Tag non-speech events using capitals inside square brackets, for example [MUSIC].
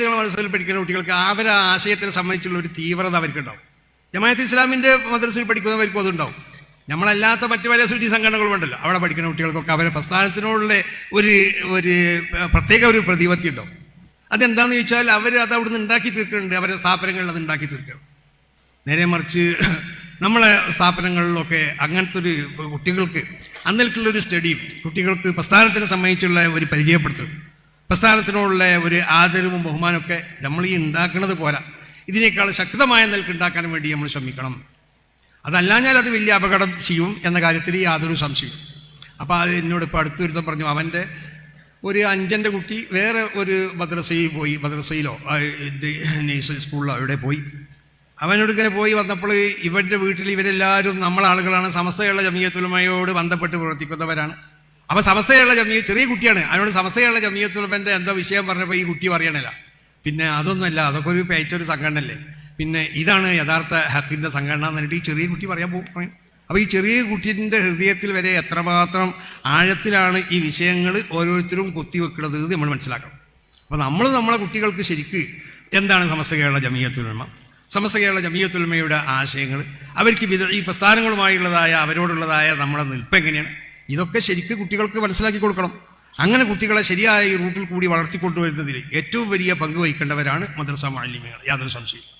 മദ്രസയിൽ പഠിക്കുന്ന കുട്ടികൾക്ക് അവരെ ആശയത്തിനെ സംബന്ധിച്ചുള്ള ഒരു തീവ്രത അവർക്കുണ്ടാവും. ജമാഅത്ത് ഇസ്ലാമിന്റെ മദ്രസയിൽ പഠിക്കുന്നവർക്കും അതുണ്ടാവും. നമ്മളല്ലാത്ത മറ്റു പല സുറ്റി സംഘടനകളും ഉണ്ടല്ലോ. അവിടെ പഠിക്കുന്ന കുട്ടികൾക്കൊക്കെ അവരെ പ്രസ്ഥാനത്തിനോടുള്ള ഒരു ഒരു പ്രത്യേക ഒരു പ്രതിപത്തി ഉണ്ടാവും. അതെന്താണെന്ന് ചോദിച്ചാൽ അവർ അത് അവിടുന്ന് ഉണ്ടാക്കി തീർക്കുന്നുണ്ട്. അവരുടെ സ്ഥാപനങ്ങളിൽ അത് ഉണ്ടാക്കി തീർക്കണം. നേരെ മറിച്ച് [CLEARS THROAT] നമ്മളെ സ്ഥാപനങ്ങളിലൊക്കെ അങ്ങനത്തെ ഒരു കുട്ടികൾക്ക് അന്നേക്കുള്ള ഒരു സ്റ്റഡിയും കുട്ടികൾക്ക് പ്രസ്ഥാനത്തിനെ സംബന്ധിച്ചുള്ള ഒരു പരിചയപ്പെടുത്തലും പ്രസ്ഥാനത്തിനോടുള്ള ഒരു ആദരവും ബഹുമാനമൊക്കെ നമ്മൾ ഈ ഉണ്ടാക്കുന്നത് പോരാ. ഇതിനേക്കാൾ ശക്തമായ നിലയ്ക്ക് ഉണ്ടാക്കാൻ വേണ്ടി നമ്മൾ ശ്രമിക്കണം. അതല്ലാഞ്ഞാൽ അത് വലിയ അപകടം ചെയ്യും എന്ന കാര്യത്തിൽ യാതൊരു സംശയവും അപ്പോൾ അത് എന്നോട് ഇപ്പോൾ അടുത്തൊരുത്തം പറഞ്ഞു അവന്റെ ഒരു അഞ്ചന്റെ കുട്ടി വേറെ ഒരു മദ്രസയിൽ പോയി മദ്രസയിലോ നേഴ്സറി സ്കൂളിലോ അവിടെ പോയി. അവനോട് ഇങ്ങനെ പോയി വന്നപ്പോൾ ഇവന്റെ വീട്ടിൽ ഇവരെല്ലാവരും നമ്മളാളുകളാണ് സമസ്തയുള്ള ജമീയത്തുലമയോട് ബന്ധപ്പെട്ട് പ്രവർത്തിക്കുന്നവരാണ്. അപ്പോൾ സമസ്തയുള്ള ജമിയ ചെറിയ കുട്ടിയാണ്. അവനോട് സമസ്തയുള്ള ജമീയത്തുലമന്റെ എന്തോ വിഷയം പറഞ്ഞപ്പോൾ ഈ കുട്ടി പറയണില്ല പിന്നെ അതൊന്നുമല്ല അതൊക്കെ ഒരു പേച്ചൊരു സംഘടനയല്ലേ. പിന്നെ ഇതാണ് യഥാർത്ഥ ഹക്കിന്റെ സംഘടന എന്ന് പറഞ്ഞിട്ട് ഈ ചെറിയ കുട്ടി പറയാൻ പോകും അപ്പോൾ ഈ ചെറിയ കുട്ടീന്റെ ഹൃദയത്തിൽ വരെ എത്രമാത്രം ആഴത്തിലാണ് ഈ വിഷയങ്ങൾ ഓരോരുത്തരും കുത്തിവെക്കുന്നത് എന്ന് നമ്മൾ മനസ്സിലാക്കണം. അപ്പോൾ നമ്മൾ നമ്മളെ കുട്ടികൾക്ക് ശരിക്ക് എന്താണ് സമസ്ത കേരള ജമീയത്തുലമ സമസ്ത കേരള ജമീയത്തുലമയുടെ ആശയങ്ങൾ അവർക്ക് ഈ പ്രസ്ഥാനങ്ങളുമായുള്ളതായ അവരോടുള്ളതായ നമ്മുടെ നിൽപ്പ് എങ്ങനെയാണ്? ഇതൊക്കെ ശരിക്ക് കുട്ടികൾക്ക് മനസ്സിലാക്കി കൊടുക്കണം. അങ്ങനെ കുട്ടികളെ ശരിയായ ഈ റൂട്ടിൽ കൂടി വളർത്തിക്കൊണ്ടുവരുന്നതിൽ ഏറ്റവും വലിയ പങ്ക് വഹിക്കേണ്ടവരാണ് മദ്രസ മാലിന്യങ്ങൾ യാതൊരു സംശയം